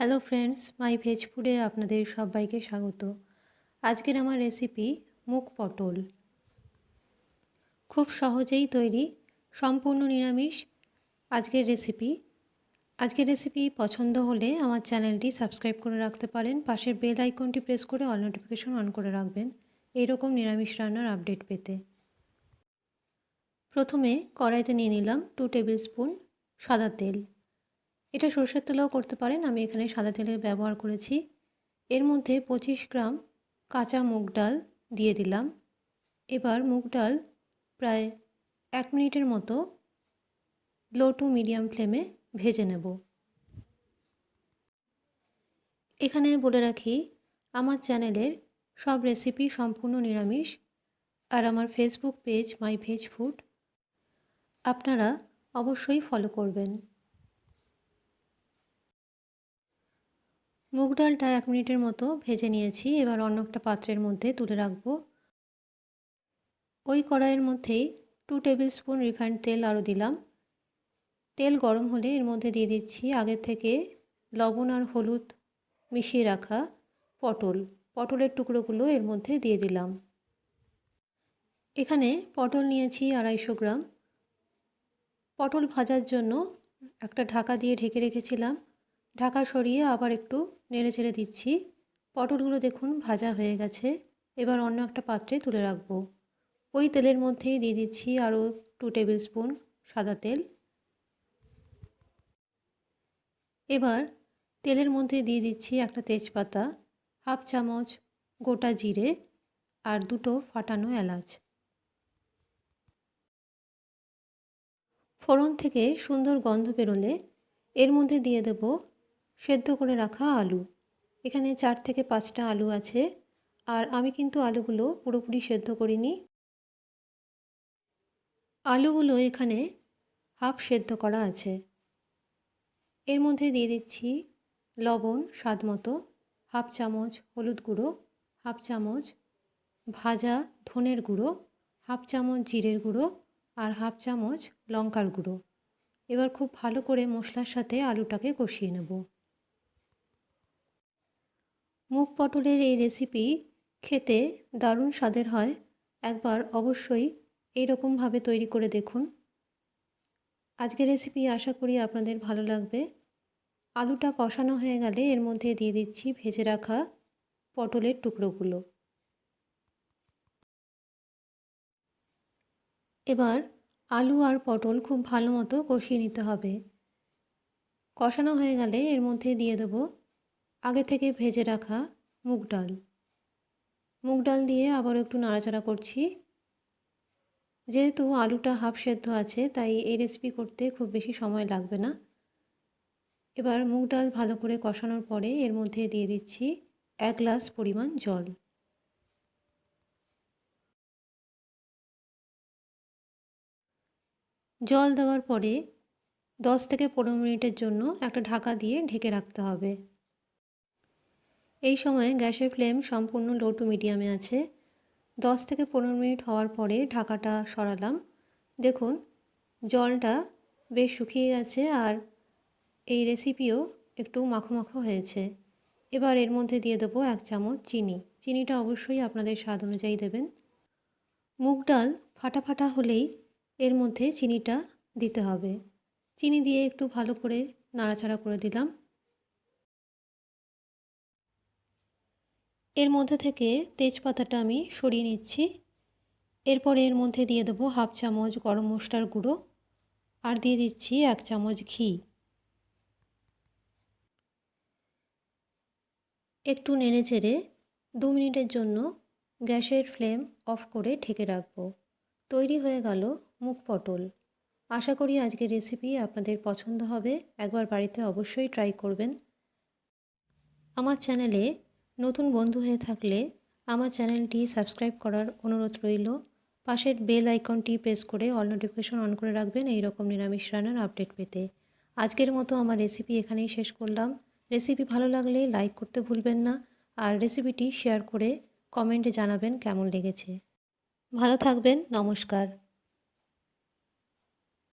Hello friends মাই veg ফুডে আপনাদের সবাইকে স্বাগত। আজকের আমার রেসিপি মুগ পটল। খুব সহজেই তৈরি, সম্পূর্ণ নিরামিষ আজকের রেসিপি আজকের রেসিপি পছন্দ হলে আমার চ্যানেলটি সাবস্ক্রাইব করে রাখতে পারেন, পাশের বেল আইকনটি প্রেস করে অল নোটিফিকেশন অন করে রাখবেন এইরকম নিরামিষ রান্নার আপডেট পেতে। প্রথমে কড়াইতে নিয়ে নিলাম টু টেবিল স্পুন সাদা তেল। এটা সরষের তেলেও করতে পারেন। আমি এখানে সাদা তেলে ব্যবহার করেছি। এর মধ্যে পঁচিশ গ্রাম কাঁচা মুগ ডাল দিয়ে দিলাম। এবার মুগ ডাল প্রায় এক মিনিটের মতো লো টু মিডিয়াম ফ্লেমে ভেজে নেব। এখানে বলে রাখি, আমার চ্যানেলের সব রেসিপি সম্পূর্ণ নিরামিষ। আর আমার Facebook page my veg food, আপনারা অবশ্যই ফলো করবেন। মুগ ডালটা এক মিনিটের মতো ভেজে নিয়েছি। এবার অন্য একটা পাত্রের মধ্যে তুলে রাখব। ওই কড়াইয়ের মধ্যেই টু টেবিল স্পুন রিফাইন্ড তেল আরও দিলাম। তেল গরম হলে এর মধ্যে দিয়ে দিচ্ছি আগের থেকে লবণ আর হলুদ মিশিয়ে রাখা পটল। পটলের টুকরোগুলো এর মধ্যে দিয়ে দিলাম। এখানে পটল নিয়েছি আড়াইশো গ্রাম। পটল ভাজার জন্য একটা ঢাকা দিয়ে ঢেকে রেখেছিলাম। ঢাকা সরিয়ে আবার একটু নেড়ে চেড়ে দিচ্ছি। পটলগুলো দেখুন ভাজা হয়ে গেছে। এবার অন্য একটা পাত্রে তুলে রাখব। ওই তেলের মধ্যেই দিয়ে দিচ্ছি আরও টু টেবিল স্পুন সাদা তেল। এবার তেলের মধ্যে দিয়ে দিচ্ছি একটা তেজপাতা, হাফ চামচ গোটা জিরে আর দুটো ফাটানো এলাচ। ফোড়ন থেকে সুন্দর গন্ধ বেরোলে এর মধ্যে দিয়ে দেব সেদ্ধ করে রাখা আলু। এখানে চার থেকে পাঁচটা আলু আছে। আর আমি কিন্তু আলুগুলো পুরোপুরি সেদ্ধ করিনি। আলুগুলো এখানে হাফ সেদ্ধ করা আছে। এর মধ্যে দিয়ে দিচ্ছি লবণ স্বাদ মতো, হাফ চামচ হলুদ গুঁড়ো, হাফ চামচ ভাজা ধনের গুঁড়ো, হাফ চামচ জিরের গুঁড়ো আর হাফ চামচ লঙ্কার গুঁড়ো। এবার খুব ভালো করে মশলার সাথে আলুটাকে কষিয়ে নেব। মুগ পটলের এই রেসিপি খেতে দারুণ স্বাদের হয়। একবার অবশ্যই এইরকমভাবে তৈরি করে দেখুন। আজকের রেসিপি আশা করি আপনাদের ভালো লাগবে। আলুটা কষানো হয়ে গেলে এর মধ্যে দিয়ে দিচ্ছি ভেজে রাখা পটলের টুকরোগুলো। এবার আলু আর পটল খুব ভালো মতো কষিয়ে নিতে হবে। কষানো হয়ে গেলে এর মধ্যে দিয়ে দেব আগে থেকে ভেজে রাখা মুগ ডাল। মুগ ডাল দিয়ে আবার একটু নাড়াচাড়া করছি। যেহেতু আলুটা হাফ সেদ্ধ আছে, তাই এই রেসিপি করতে খুব বেশি সময় লাগবে না। এবার মুগ ডাল ভালো করে কষানোর পরে এর মধ্যে দিয়ে দিচ্ছি এক গ্লাস পরিমাণ জল। জল দেওয়ার পরে দশ থেকে পনেরো মিনিটের জন্য একটা ঢাকা দিয়ে ঢেকে রাখতে হবে। এই সময় গ্যাসের ফ্লেম সম্পূর্ণ লো টু মিডিয়ামে আছে। দশ থেকে পনেরো মিনিট হওয়ার পরে ঢাকাটা সরালাম। দেখুন, জলটা বেশ শুকিয়ে গেছে আর এই রেসিপিও একটু মাখো মাখো হয়েছে। এবার এর মধ্যে দিয়ে দেবো এক চামচ চিনি। চিনিটা অবশ্যই আপনাদের স্বাদ অনুযায়ী দেবেন। মুগ ডাল ফাটা ফাটা হলেই এর মধ্যে চিনিটা দিতে হবে। চিনি দিয়ে একটু ভালো করে নাড়াচাড়া করে দিলাম। এর মধ্যে থেকে তেজপাতাটা আমি সরিয়ে নিচ্ছি। এরপর এর মধ্যে দিয়ে দেবো হাফ চামচ গরম মশলার গুঁড়ো আর দিয়ে দিচ্ছি এক চামচ ঘি। একটু নেড়ে চেড়ে দু মিনিটের জন্য গ্যাসের ফ্লেম অফ করে ঢেকে রাখব। তৈরি হয়ে গেল মুখ পটল। আশা করি আজকের রেসিপি আপনাদের পছন্দ হবে। একবার বাড়িতে অবশ্যই ট্রাই করবেন। আমার চ্যানেলে নতুন বন্ধু হয়ে থাকলে আমার চ্যানেলটি সাবস্ক্রাইব করার অনুরোধ রইল। পাশের বেল আইকনটি প্রেস করে অল নোটিফিকেশন অন করে রাখবেন এই রকম নিরামিষ রান্নার আপডেট পেতে। আজকের মতো আমার রেসিপি এখানেই শেষ করলাম। রেসিপি ভালো লাগলে লাইক করতে ভুলবেন না আর রেসিপিটি শেয়ার করে কমেন্টে জানাবেন কেমন লেগেছে। ভালো থাকবেন, নমস্কার।